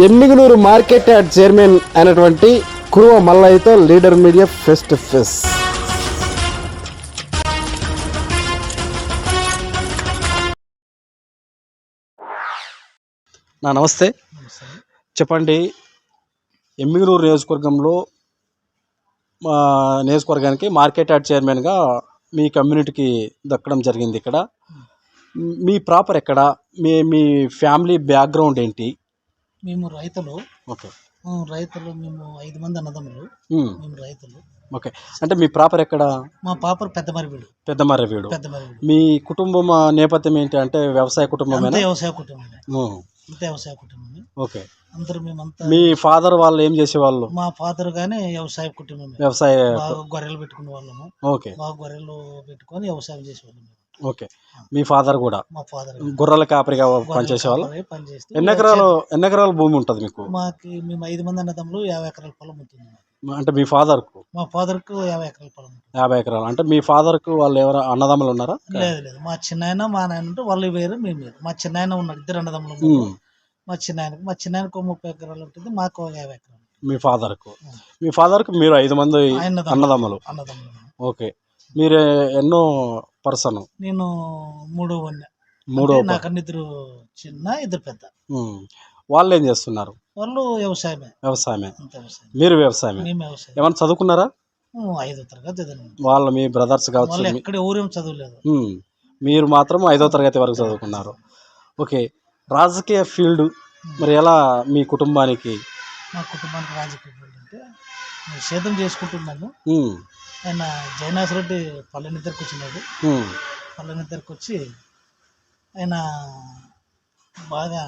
Emmiganur market yard chairman అయినటువంటి కురువ మల్లయ్యతో leader media fest to నా నమస్తే. చెప్పండి ఎమ్మిగనూరు నియోజకవర్గంలో మా నియోజకవర్గానికి మార్కెట్ యార్డ్ చైర్మన్గా మీ కమ్యూనిటీకి దక్కడం జరిగింది ఇక్కడ. మీ ప్రాపర్ ఎక్కడ? మీ మీ ఫ్యామిలీ బ్యాక్గ్రౌండ్ ఏంటి? మేము రైతులు. ఓకే. రైతులు మేము ఐదు మంది అన్నదమ్ములు. మ్మ్. రైతులు. ఓకే. అంటే మీ ప్రాపర్ ఎక్కడ? మా పాప పెద్ద మరివీడు పెద్ద మరివీడు మీ కుటుంబం నేపథ్యం ఏంటి? అంటే వ్యవసాయ కుటుంబమేనా? వ్యవసాయ కుటుంబమే. మ్మ్. అంతా వ్యవసాయ కుటుంబమే. ఓకే. అందరూ మేమంతా మీ ఫాదర్ వాళ్ళు ఏం చేసేవాళ్ళు? మా ఫాదర్ గానే వ్యవసాయ కుటుంబమే. వ్యవసాయ గొర్రెలు పెట్టుకునే వాళ్ళము. ఓకే. బాగా గొర్రెలు పెట్టుకొని వ్యవసాయం చేసేవాళ్ళము ఓకే. మీ ఫాదర్ కూడా? మా ఫాదర్ గొర్రెల కాపరిగా పనిచేసేవాళ్ళు? పని చేస్తే ఎన్ని ఎకరాలు ఎన్ని ఎకరాల భూమి ఉంటుంది మీకు? మాకి మేము ఐదు మంది అన్నదమ్ములు యాభై ఎకరాల పొలం ఉంటుంది. అంటే మీ ఫాదర్కు? మా ఫాదర్కు యాభై ఎకరాల పొలం యాభై ఎకరాలు. అంటే మీ ఫాదర్కు వాళ్ళు ఎవరు అన్నదమ్ములు ఉన్నారా? లేదు లేదు. మా చిన్నాయన మా నాయన ఉంటే వాళ్ళు వేరు మేము వేరు. మా చిన్నాయన ఉన్నాడు ఇద్దరు అన్నదమ్ములు ఉన్నారు. మ్మ్. మా చిన్నాయనకు మా చిన్నాయనకు ముప్పై ఎకరాలు ఉంటుంది మాకు యాభై ఎకరాలు. మీ ఫాదర్కు? మీ ఫాదర్కు మీరు ఐదు మంది అన్నదమ్ములు. అన్నదమ్ములు. ఓకే. మీరు ఎన్నో పర్సన్? నేను మూడో వన్య మూడో నాకన్నా ఇద్దరు చిన్న ఇద్దరు పెద్ద. వాళ్ళు ఏం చేస్తున్నారు? వాళ్ళు వ్యవసాయమే. వ్యవసాయమే. మీరు వ్యవసాయమే? మేము వ్యవసాయం. ఏమైనా చదువుకున్నారా? ఐదో తరగతి వాళ్ళ మీ బ్రదర్స్ కావచ్చు ఎక్కడ ఊరేం చదవలేదు. మీరు మాత్రం ఐదో తరగతి వరకు చదువుకున్నారు. ఓకే. రాజకీయ ఫీల్డ్ మరి ఎలా మీ కుటుంబానికి? మా కుటుంబానికి రాజకీయ ఫీల్డ్ అంటే సేద్యం చేసుకుంటున్నాను. ఆయన జైనాథ్ రెడ్డి పల్లెనిద్దరికి వచ్చినాడు. మ్మ్. పల్లెనిద్దరికి వచ్చి ఆయన బాగా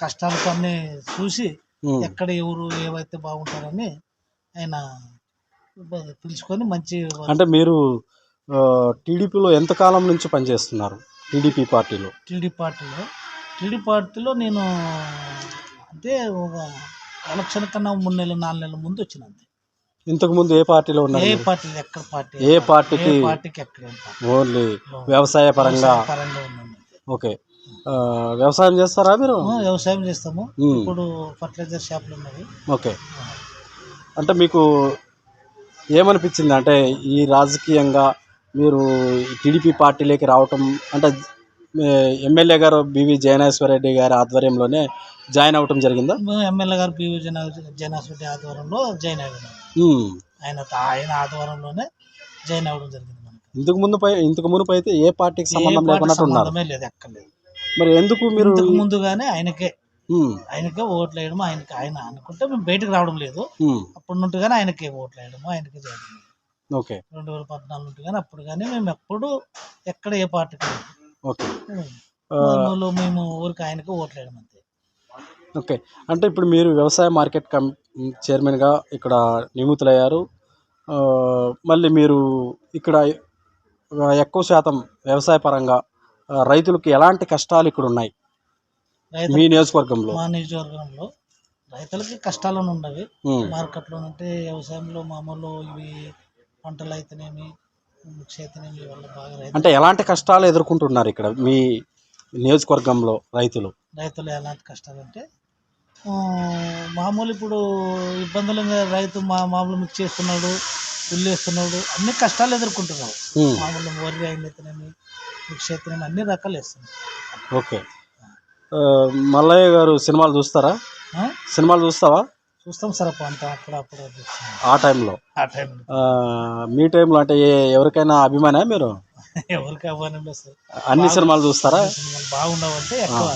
కష్టాలతో అన్నీ చూసి. ఎక్కడ ఎవరు ఏవైతే బాగుంటారని ఆయన పిలుచుకొని మంచి అంటే మీరు టీడీపీలో ఎంతకాలం నుంచి పనిచేస్తున్నారు? టీడీపీ పార్టీలో? టీడీ పార్టీలో. టీడీ పార్టీలో నేను అంటే ఒక ఎలక్షన్ కన్నా మూడు నెలలు నాలుగు నెలల ముందు వచ్చిన అంతే. ఇంతకు ముందు ఏ పార్టీలో ఉన్నారు ఏ? పార్టీ ఎక్కడ పార్టీ? ఏ పార్టీకి ఎక్కడ ఓన్లీ వ్యవసాయ పరంగా? పరంగా ఉన్నాను ఓకే. ఆ, వ్యవసాయం చేస్తారా మీరు? ఆ, వ్యవసాయం చేస్తాము. ఇప్పుడు ఫర్టిలైజర్ షాపులు ఉన్నాయి. ఓకే. అంటే మీకు ఏమనిపించింది? అంటే ఈ రాజకీయంగా మీరు టీడీపీ పార్టీలోకి రావటం అంటే ఎమ్మెల్యే గారు బివి జయనేశ్వరరెడ్డి గారి ఆధ్వర్యంలోనే జాయిన్ అవ్వటం జరిగిందా? ఎమ్మెల్యే గారు పివి జన జనాశ్వరి ఆధ్వర్యంలో జాయిన్ అయ్యాను. ఆయన ఆయన ఆధ్వర్యంలోనే జాయిన్ అవ్వడం జరిగింది ఇంతకు ముందు ఇంతకు మునుపు అయితే ఏ పార్టీకి సంబంధం పార్టీ లేకున్నట్టు ఉన్నారు? సంబంధమే లేదు ఎక్కర్లేదు. మరి ఎందుకు మీరు ఇంతకు ముందుగానే ఆయనకే. ఆయనకే ఓట్లు వేయడం ఆయనకి ఆయన అనుకుంటే మేము బయటకు రావడం లేదు. అప్పుడు నుండిగానే ఆయనకే ఓట్లు వేయడము ఆయనకే చేయడం ఓకే. రెండు వేల పద్నాలుగు నుండి కానీ అప్పుడు కానీ మేము ఎప్పుడు ఎక్కడ ఏ పార్టీకి. ఓకే. మేము ఊరికి ఆయనకే ఓట్లు వేయడం అంతే. ఓకే. అంటే ఇప్పుడు మీరు వ్యవసాయ మార్కెట్ కమ్ చైర్మన్గా ఇక్కడ నియమితులయ్యారు. ఆ, మళ్ళీ మీరు ఇక్కడ ఆ, ఎక్కువ శాతం వ్యవసాయ పరంగా ఆ, రైతులకు ఎలాంటి కష్టాలు ఇక్కడ ఉన్నాయి? రైతు మీ నియోజకవర్గంలో. మా నియోజకవర్గంలో రైతులకి కష్టాలను ఉమ్, మార్కెట్లో అంటే వ్యవసాయంలో మామూలు ఇవి పంటలు అయితేనేమి అంటే ఎలాంటి కష్టాలు ఎదుర్కొంటున్నారు ఇక్కడ మీ నియోజకవర్గంలో రైతులు? రైతులు ఎలాంటి కష్టాలు అంటే మామూలు ఇప్పుడు ఇబ్బందులు రైతు మా మామూలు మిర్చి వేస్తున్నాడు ఉల్లి వేస్తున్నాడు అన్ని కష్టాలు ఎదుర్కొంటున్నాడు మామూలు వరి మిర్చి అయితేనేమి అన్ని రకాలు వేస్తున్నాడు ఓకే. మల్లయ్య గారు సినిమాలు చూస్తారా? సినిమాలు చూస్తావా? చూస్తాం సార్ అప్పుడు అంతా అప్పుడు అప్పుడు చూస్తాం. ఆ టైంలో? ఆ టైంలో. ఆ, మీ టైంలో అంటే ఏ ఎవరికైనా అభిమానా మీరు? ఎవరికి లేదు సార్. అన్ని సినిమాలు చూస్తారా? సినిమాలు ఎక్కువ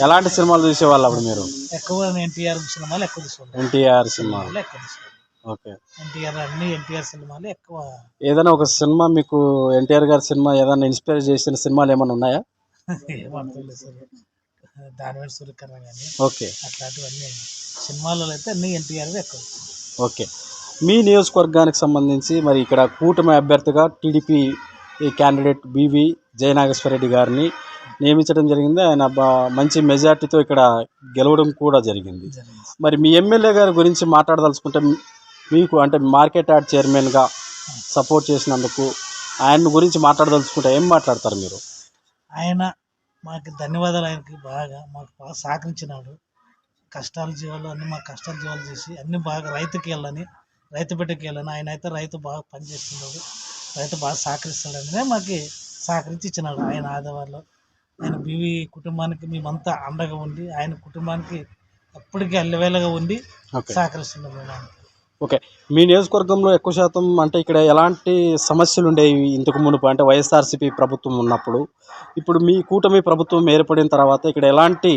ఎలాంటి సినిమాలు చూసేవాళ్ళు అప్పుడు మీరు? ఎక్కువ ఎన్టీఆర్ సినిమాలు ఎక్కువ తీసుకుంటాం ఎన్టీఆర్ సినిమా. ఎక్కువ తీసుకుంటాం ఓకే. ఎన్టీఆర్ అన్ని ఎన్టీఆర్ సినిమాలు ఎక్కువ. ఏదైనా ఒక సినిమా మీకు ఎన్టీఆర్ గారి సినిమా ఏదైనా ఇన్స్పైర్ చేసిన సినిమాలు ఏమైనా ఉన్నాయా? సార్. దానివేడి సూర్యకర్ణ కానీ ఓకే. అట్లాంటివన్నీ సినిమాలలో అయితే అన్ని ఎన్టీఆర్ ఎక్కువ. ఓకే. మీ నియోజకవర్గానికి సంబంధించి మరి ఇక్కడ కూటమి అభ్యర్థిగా టీడీపీ క్యాండిడేట్ బివి జయనాగేశ్వరరెడ్డి గారిని నియమించడం జరిగింది. ఆయన మంచి మెజార్టీతో ఇక్కడ గెలవడం కూడా జరిగింది. మరి మీ ఎమ్మెల్యే గారి గురించి మాట్లాడదలుచుకుంటే మీకు అంటే మార్కెట్ యార్డ్ చైర్మన్గా సపోర్ట్ చేసినందుకు ఆయన గురించి మాట్లాడదలుచుకుంటే ఏం మాట్లాడతారు మీరు? ఆయన మాకు ధన్యవాదాలు ఆయనకి బాగా మాకు బాగా సహకరించినాడు. కష్టాల జీవాలు అన్ని మా కష్టాల జీవాలు చేసి అన్ని బాగా రైతుకి వెళ్ళని రైతు బిడ్డకి వెళ్ళని ఆయన అయితే రైతు బాగా పనిచేస్తున్నాడు. రైతు బాగా సహకరిస్తాడని మాకు సహకరించి ఇచ్చినాడు ఆయన ఆదవాళ్ళు ఆయన బీవీ కుటుంబానికి మేమంతా అండగా ఉండి ఆయన కుటుంబానికి ఎప్పటికీ అల్లవేళగా ఉండి సహకరిస్తున్నాం మేము. ఓకే. మీ నియోజకవర్గంలో ఎక్కువ శాతం అంటే ఇక్కడ ఎలాంటి సమస్యలు ఉండేవి ఇంతకు మునుపు? అంటే వైఎస్ఆర్సీపీ ప్రభుత్వం ఉన్నప్పుడు. ఇప్పుడు మీ కూటమి ప్రభుత్వం ఏర్పడిన తర్వాత ఇక్కడ ఎలాంటి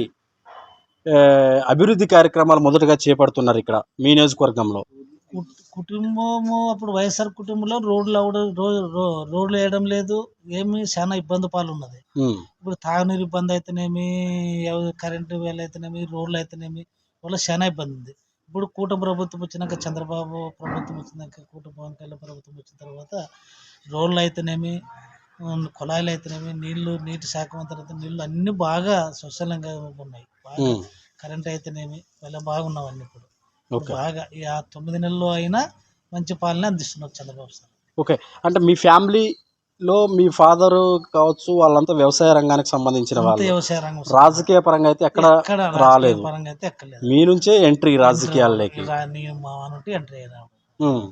అభివృద్ధి కార్యక్రమాలు మొదటగా చేపడుతున్నారు ఇక్కడ మీ నియోజకవర్గంలో? కుట్- కుటుంబము అప్పుడు వైఎస్ఆర్ కుటుంబంలో రోడ్లు అవడం రోడ్లు వేయడం లేదు. ఏమి చాలా ఇబ్బంది పాలు ఉన్నది ఇప్పుడు తాగునీరు ఇబ్బంది అయితేనేమి కరెంటు వేలు అయితేనేమి రోడ్లు అయితేనేమి వల్ల చాలా ఇబ్బంది ఉంది. ఇప్పుడు కూటమి ప్రభుత్వం వచ్చినాక చంద్రబాబు ప్రభుత్వం వచ్చినాక కూటమి పవన్ కళ్యాణ్ ప్రభుత్వం వచ్చిన తర్వాత రోడ్లు అయితేనేమి కుళాయిలు అయితేనేమి నీళ్ళు నీటి శాఖ మంత్రి నీళ్ళు అన్నీ బాగా స్వచ్ఛందంగా ఉన్నాయి. బాగా కరెంట్ అయితేనేమి ఇలా బాగున్నాం అన్ని ఇప్పుడు బాగా ఈ ఆ తొమ్మిది నెలల్లో అయినా మంచి పాలన అందిస్తున్నారు చంద్రబాబు సార్. ఓకే. అంటే మీ ఫ్యామిలీలో మీ ఫాదర్ కావచ్చు వాళ్ళంతా వ్యవసాయ రంగానికి సంబంధించిన వాళ్ళు. వ్యవసాయ రంగం. రాజకీయ పరంగా అయితే ఎక్కడ రాలేదు. పరంగా అయితే ఎక్కలేదు. మీ నుంచే ఎంట్రీ రాజకీయాల్లోకి. రా- ఎంటర్ ఉమ్,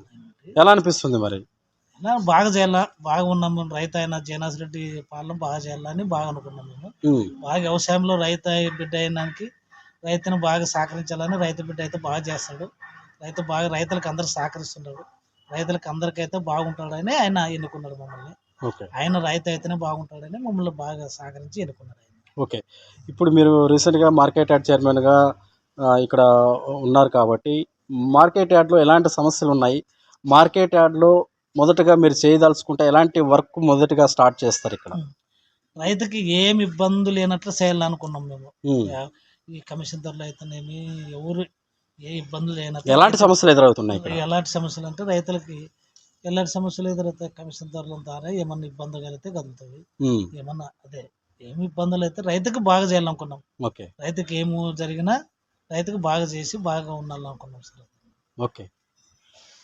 ఎలా అనిపిస్తుంది మరి? ఇలా బాగా చేయాలా? బాగా ఉన్నాం మేము రైతు అయిన జయనాథ్ రెడ్డి పాలన బాగా చేయాలని బాగా అనుకున్నాం మేము. ఉమ్, బాగా వ్యవసాయంలో రైతు అయి- బిడ్డ అయినానికి రైతును బాగా సహకరించాలని రైతు బిడ్డ అయితే బాగా చేస్తాడు. రైతు బాగా రైతులకు అందరు సహకరిస్తున్నాడు రైతులకు అందరికైతే బాగుంటాడని ఆయన ఎన్నుకున్నాడు మమ్మల్ని. ఆయన రైతు అయితేనే బాగుంటాడని మమ్మల్ని బాగా సహకరించి ఎన్నుకున్నాడు ఆయన. ఓకే. ఇప్పుడు మీరు రీసెంట్గా మార్కెట్ యార్డ్ చైర్మన్గా ఇక్కడ ఉన్నారు కాబట్టి మార్కెట్ యార్డ్లో ఎలాంటి సమస్యలు ఉన్నాయి? మార్కెట్ యార్డ్లో మొదటగా మీరు చేయదలుచుకుంటే ఎలాంటి వర్క్ మొదటగా స్టార్ట్ చేస్తారు ఇక్కడ? రైతుకి ఏమి ఇబ్బందులు లేనట్లు చేయాలనుకున్నాం మేము. ఈ కమిషన్ ధరలు అయితేనేమి ఎవరు ఏ ఇబ్బందులు లేనట్లు ఎలాంటి సమస్యలు ఎదురవుతున్నాయి ఎలాంటి సమస్యలు అంటే రైతులకి ఎలాంటి సమస్యలు ఎదురవుతాయి కమిషన్ ధరల ద్వారా ఏమన్నా ఇబ్బంది కలిగితే ఉమ్, ఏమన్నా అదే ఏమి ఇబ్బందులు అయితే రైతుకి బాగా చేయాలనుకున్నాం. ఓకే. రైతుకి ఏమి జరిగినా రైతుకి బాగా చేసి బాగా ఉండాలనుకున్నాం సార్. ఓకే.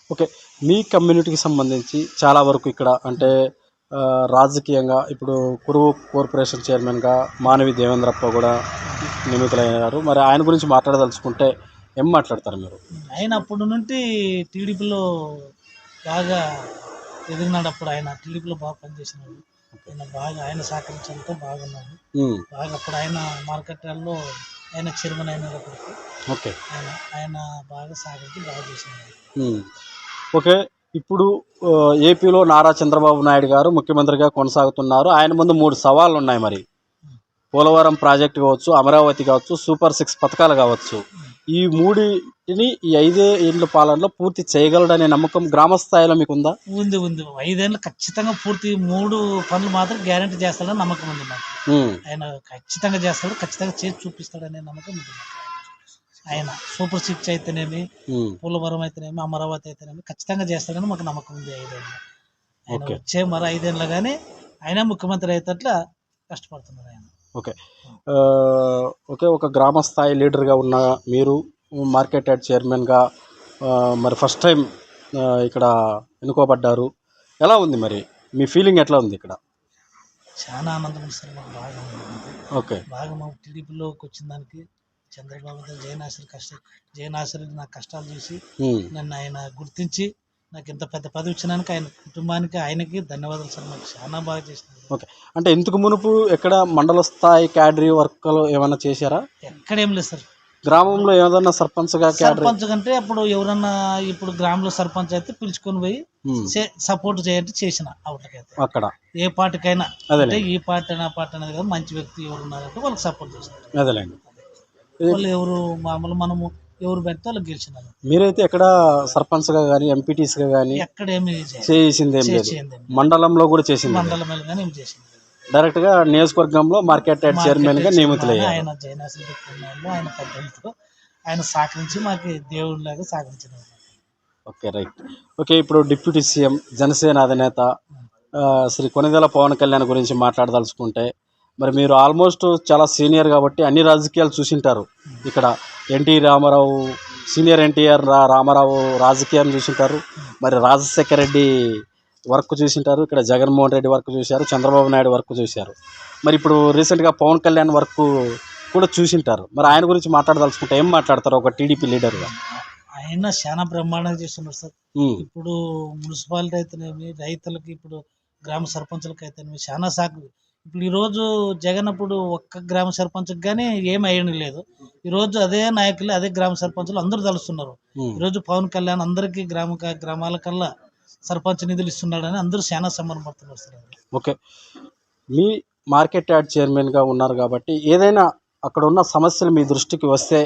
ఓకే. మీ కమ్యూనిటీకి సంబంధించి చాలా వరకు ఇక్కడ అంటే రాజకీయంగా ఇప్పుడు కురువు కార్పొరేషన్ చైర్మన్గా మానవి దేవేంద్రప్ప కూడా నియమితులయ్యారు మరి ఆయన గురించి మాట్లాడదలుచుకుంటే ఏం మాట్లాడతారు మీరు? ఆయన అప్పుడు నుండి టీడీపీలో బాగా ఎదిగినాడు అప్పుడు ఆయన టీడీపీలో బాగా పనిచేసినాడు. ఆయన బాగా ఆయన సహకరించడంతో బాగున్నాడు. బాగా అప్పుడు ఆయన మార్కెట్ యార్డ్లో ఆయన చైర్మన్ అయినప్పటికీ ఓకే. ఆయన ఆయన బాగా సహకరించి బాగా చేసినాడు. ఓకే. ఇప్పుడు ఏపీలో నారా చంద్రబాబు నాయుడు గారు ముఖ్యమంత్రిగా కొనసాగుతున్నారు. ఆయన ముందు మూడు సవాళ్ళు ఉన్నాయి మరి పోలవరం ప్రాజెక్టు కావచ్చు అమరావతి కావచ్చు సూపర్ సిక్స్ పథకాలు కావచ్చు. ఈ ఈ ఐదే ఏళ్ళ పాలనలో పూర్తి చేయగలడనే నమ్మకం గ్రామ స్థాయిలో మీకు ఉందా ఉంది. ఉంది ఐదేళ్ళు ఖచ్చితంగా పూర్తి మూడు పనులు మాత్రం గ్యారంటీ చేస్తాడని నమ్మకం ఉంది నాకు ఉమ్, ఆయన ఖచ్చితంగా చేస్తాడు ఖచ్చితంగా చేసి చూపిస్తాడనే నమ్మకం ఉంది ఆయన సూపర్ సిక్స్ అయితేనేమి పోలవరం అయితేనేమి అమరావతి అయితేనేమి ఖచ్చితంగా చేస్తాడని మాకు నమ్మకం ఉంది ఐదేళ్ళు. ఆయన. వచ్చే మరో ఐదేళ్ళు కానీ ఆయన ముఖ్యమంత్రి అయ్యేటట్లా కష్టపడుతున్నారు ఆయన. ఓకే. ఓకే ఒక గ్రామ స్థాయి లీడర్గా ఉన్న మీరు మార్కెట్ యార్డ్ చైర్మన్గా మరి ఫస్ట్ టైం ఇక్కడ ఎన్నుకోబడ్డారు. ఎలా ఉంది మరి? మీ ఫీలింగ్ ఎట్లా ఉంది ఇక్కడ? చాలా ఆనందం ఉంది సార్ మాకు బాగా. ఓకే. బాగా మా టీడీపీలోకి వచ్చిన దానికి చంద్రబాబు గారు జయనాశ్వరి కష్ట జయనాశ్వరి నా కష్టాలు చూసి నన్ను ఆయన గుర్తించి నాకు ఇంత పెద్ద పదవి ఇచ్చినానికి ఆయన కుటుంబానికి ఆయనకి ధన్యవాదాలు సార్ మాకు చాలా బాగా చేసినారు. ఓకే. అంటే ఇంతకు మునుపు ఎక్కడ మండల స్థాయి క్యాడరీ వర్క్లు ఏమైనా చేశారా? ఎక్కడేం లేదు సార్. గ్రామంలో ఏదన్నా సర్పంచ్గా సర్పంచ్ కంటే అప్పుడు ఎవరన్నా ఇప్పుడు గ్రామంలో సర్పంచ్ అయితే పిలుచుకొని పోయి సపోర్ట్ చేయండి చేసిన అవుట్లకైతే అక్కడ. ఏ పార్టీకైనా. అంటే ఈ పార్టీ నా పార్టీ అనేది కాదు మంచి వ్యక్తి ఎవరు ఉన్నారంటే వాళ్ళకి సపోర్ట్ చేస్తారు. అదేలేండి. వాళ్ళు ఎవరు మామూలు మనము ఎవరు పెడితే వాళ్ళకి గెలిచినారు. మీరైతే ఎక్కడ కానీ ఎంపీటీస్గా కానీ ఎక్కడేమి చేసింది ఏం లేదు. చేసింది మండలంలో కూడా చేసింది. మండలం కానీ ఏం చేసింది? డైరెక్ట్గా నియోజకవర్గంలో మార్కెట్ యార్డ్ చైర్మన్గా నియమితులయ్యారు. ఆయన జైనాశ్రీ వాళ్ళు ఆయన పెద్దలతో ఆయన సహకరించి మాకు సహకరించిన ఓకే రైట్ ఓకే ఇప్పుడు డిప్యూటీ సీఎం జనసేన అధినేత శ్రీ కొనిదెల పవన్ కళ్యాణ్ గురించి మాట్లాడదలుచుకుంటే మరి మీరు ఆల్మోస్ట్ చాలా సీనియర్ కాబట్టి అన్ని రాజకీయాలు చూసింటారు. ఇక్కడ NT Rama Rao senior NTR Rama Rao రాజకీయాన్ని చూసింటారు. మరి రాజశేఖర రెడ్డి వర్క్ చూసింటారు. ఇక్కడ జగన్మోహన్ రెడ్డి వర్క్ చూశారు. చంద్రబాబు నాయుడు వర్క్ చూశారు. మరి ఇప్పుడు రీసెంట్గా పవన్ కళ్యాణ్ వర్క్ కూడా చూసింటారు. మరి ఆయన గురించి మాట్లాడదలుచుకుంటే ఏం మాట్లాడతారు? ఒక టీడీపీ లీడర్గా ఆయన చాలా బ్రహ్మాండంగా చేస్తున్నారు సార్. ఇప్పుడు మున్సిపాలిటీ అయితేనేమి రైతులకి ఇప్పుడు గ్రామ సర్పంచులకి అయితేనేమి చాలా సాకు. ఇప్పుడు ఈరోజు జగన్ అప్పుడు ఒక్క గ్రామ సర్పంచ్కి కానీ ఏమి అయ్యడం లేదు. ఈరోజు అదే నాయకులు అదే గ్రామ సర్పంచులు అందరూ తలుస్తున్నారు. ఈరోజు పవన్ కళ్యాణ్ అందరికీ గ్రామ గ్రామాల కల్లా సర్పంచ్ నిధులు ఇస్తున్నాడని అందరూ చాలా సంబరపడుతున్నారు సార్ ఓకే. మీ మార్కెట్ యార్డ్ చైర్మన్గా ఉన్నారు కాబట్టి ఏదైనా అక్కడ ఉన్న సమస్యలు మీ దృష్టికి వస్తే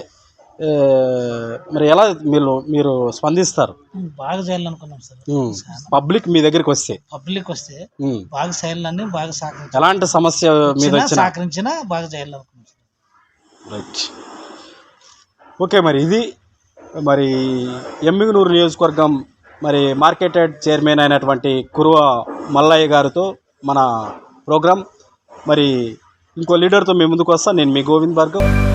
మరి ఎలా మీరు మీరు స్పందిస్తారు? బాగా చేయాలనుకున్నాం సార్. పబ్లిక్ మీ దగ్గరికి వస్తే. పబ్లిక్ వస్తే. బాగా చేయాలని బాగా సహకరించాలి ఎలాంటి సమస్య మీద సహకరించినా బాగా చేయాలనుకున్నాం రైట్. ఓకే మరి ఇది మరి ఎమ్మిగనూరు నియోజకవర్గం మరి మార్కెటెడ్ చైర్మన్ అయినటువంటి కురువ మల్లయ్య గారితో మన ప్రోగ్రాం. మరి ఇంకో లీడర్తో మీ ముందుకు వస్తా. నేను మీ గోవింద్ భార్గవ్.